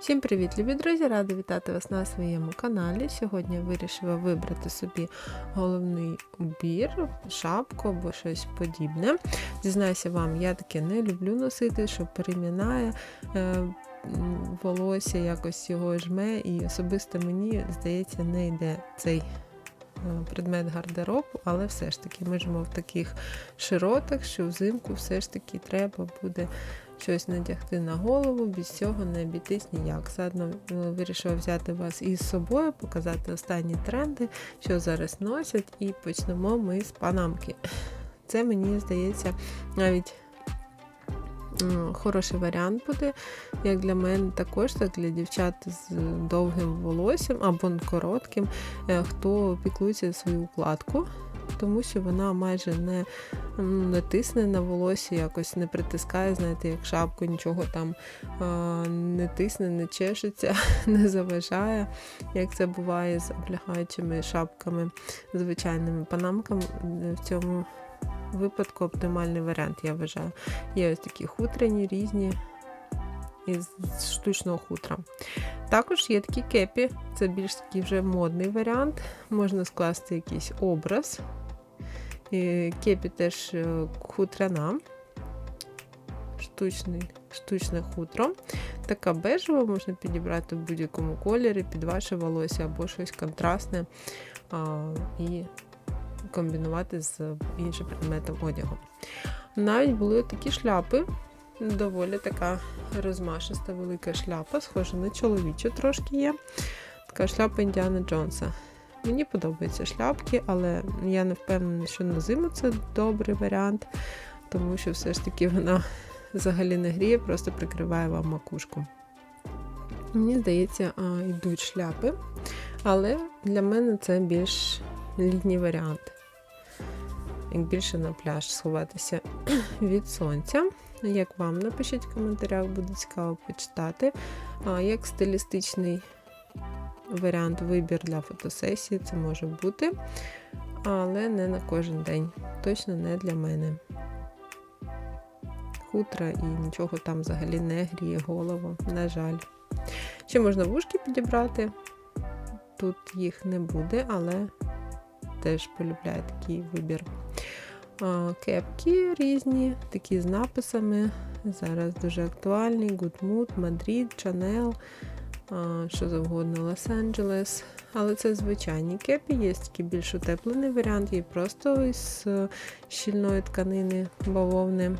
Всім привіт, любі друзі! Рада вітати вас на своєму каналі. Сьогодні я вирішила вибрати собі головний убір, шапку або щось подібне. Зізнаюся вам, я таке не люблю носити, що перемінає е, волосся, якось його жме, і особисто мені, здається, не йде цей. е, Предмет гардеробу, але все ж таки ми живемо в таких широтах, що взимку все ж таки треба буде щось надягти на голову, без цього не обійтись ніяк. Заодно е, вирішила взяти вас із собою, показати останні тренди, що зараз носять, і почнемо ми з панамки. Це мені здається навіть хороший варіант буде, як для мене, також так для дівчат з довгим волоссям або коротким, е, хто піклується свою укладку. Тому що вона майже не, не тисне на волосся, якось не притискає, знаєте, як шапку, нічого там а, не тисне, не чешеться, не заважає, як це буває з облягаючими шапками, звичайними панамками. В цьому випадку оптимальний варіант, я вважаю. Є ось такі хутряні, різні із штучного хутра. Також є такі кепі, це більш такий вже модний варіант. Можна скласти якийсь образ. Кепі теж е, хутряна, штучний, штучне хутро. Така бежева можна підібрати в будь-якому кольорі під ваше волосся або щось контрастне а, і комбінувати з іншим предметом одягу. Навіть були такі шляпи, доволі така розмашиста велика шляпа, схожа на чоловічу трошки є. Така шляпа Індіана Джонса. Мені подобаються шляпки, але я не впевнена, що на зиму це добрий варіант, тому що все ж таки вона взагалі не гріє, просто прикриває вам макушку. Мені здається, йдуть шляпи, але для мене це більш літній варіант. Як більше на пляж сховатися від сонця. Як вам напишіть в коментарях, буде цікаво почитати. Як стилістичний варіант вибір для фотосесії, це може бути, але не на кожен день. Точно не для мене. Хутра і нічого там взагалі не гріє голову, на жаль. Ще можна вушки підібрати. Тут їх не буде, але теж полюбляю такий вибір. Кепки різні, такі з написами. Зараз дуже актуальні: Good Mood, Madrid, Chanel, що завгодно, Лос-Анджелес. Але це звичайні кепі, є такий більш утеплений варіант, є просто із е, щільної тканини бавовни.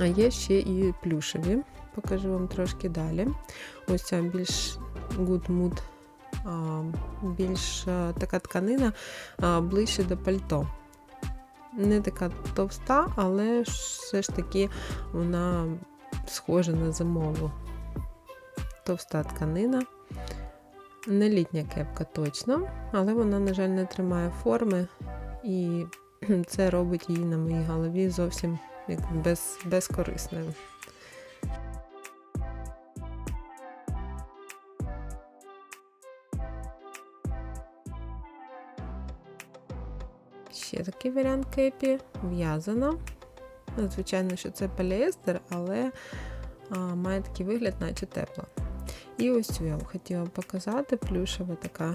А є ще і плюшеві. Покажу вам трошки далі. Ось ця більш Good Mood, більш така тканина ближче до пальто. Не така товста, але все ж таки вона схожа на зимову. Товста тканина. Не літня кепка точно, але вона, на жаль, не тримає форми, і це робить її на моїй голові зовсім як без, безкорисною. Ще такий варіант кепі в'язана. Звичайно, що це поліестер, але а, має такий вигляд, наче тепла. І ось цю я вам хотіла показати. Плюшева така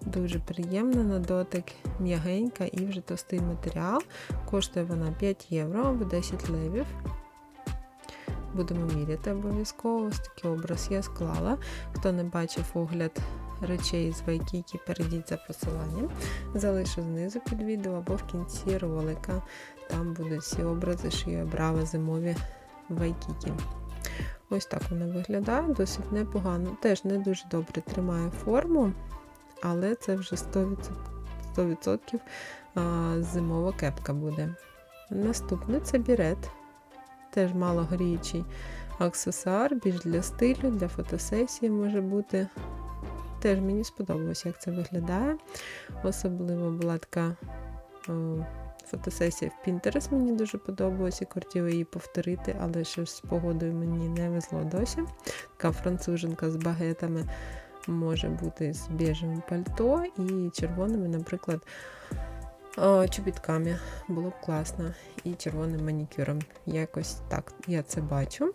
дуже приємна на дотик, м'ягенька і вже товстий матеріал. Коштує вона 5 євро або 10 левів. Будемо міряти обов'язково. Ось такий образ я склала. Хто не бачив огляд речей з Вайкікі, перейдіть за посиланням. Залишу знизу під відео або в кінці ролика. Там будуть всі образи, що я брала зимові Вайкікі. Ось так вона виглядає, досить непогано. Теж не дуже добре тримає форму, але це вже 100%, 100% зимова кепка буде. Наступне це бірет. Теж малогріючий аксесуар, більш для стилю, для фотосесії може бути. Теж мені сподобалось, як це виглядає. Особливо була така фотосесія в Pinterest, мені дуже подобалась і хотіла її повторити, але щось з погодою мені не везло досі. Така француженка з багетами може бути з біжевим пальто і червоними, наприклад, чобітками. Було б класно. І червоним манікюром. Якось так я це бачу.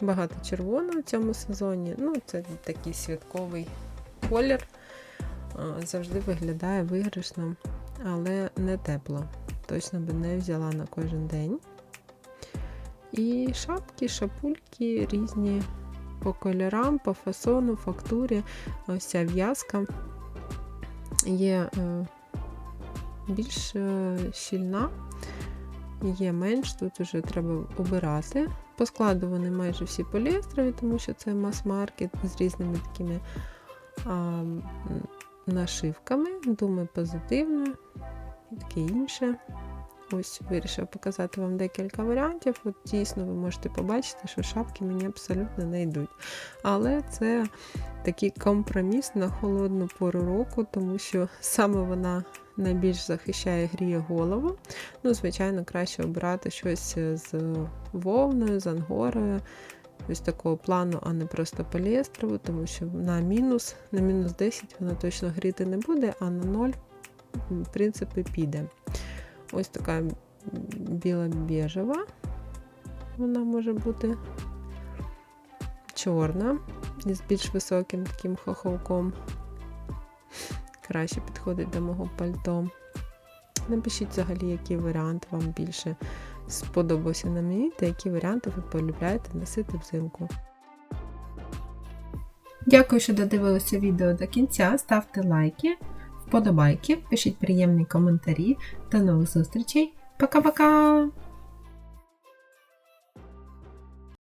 багато червоного в цьому сезоні. Ну, це такий святковий колір. Завжди виглядає виграшно, але не тепло. Точно би не взяла на кожен день. І шапки, шапульки різні по кольорам, по фасону, фактурі. Ось в'язка є е, більш е, щільна, є менш, тут вже треба обирати. По складу вони майже всі поліестрові, тому що це мас-маркет з різними такими а, нашивками. Думаю, позитивно і таке інше. Ось вирішив показати вам декілька варіантів. От дійсно ви можете побачити, що шапки мені абсолютно не йдуть. Але це такий компроміс на холодну пору року, тому що саме вона найбільш захищає гріє голову. Ну, звичайно, краще обирати щось з вовною, з ангорою. Ось такого плану, а не просто поліестрову, тому що на мінус, на мінус 10 вона точно гріти не буде, а на 0, в принципі, піде. Ось така біла біжева. Вона може бути чорна із більш високим таким хохолком. Краще підходить до мого пальто. Напишіть взагалі, який варіант вам більше сподобався на мені, та які варіанти ви полюбляєте носити взимку. Дякую, що додивилися відео до кінця. Ставте лайки, вподобайки, пишіть приємні коментарі. До нових зустрічей. Пока-пока!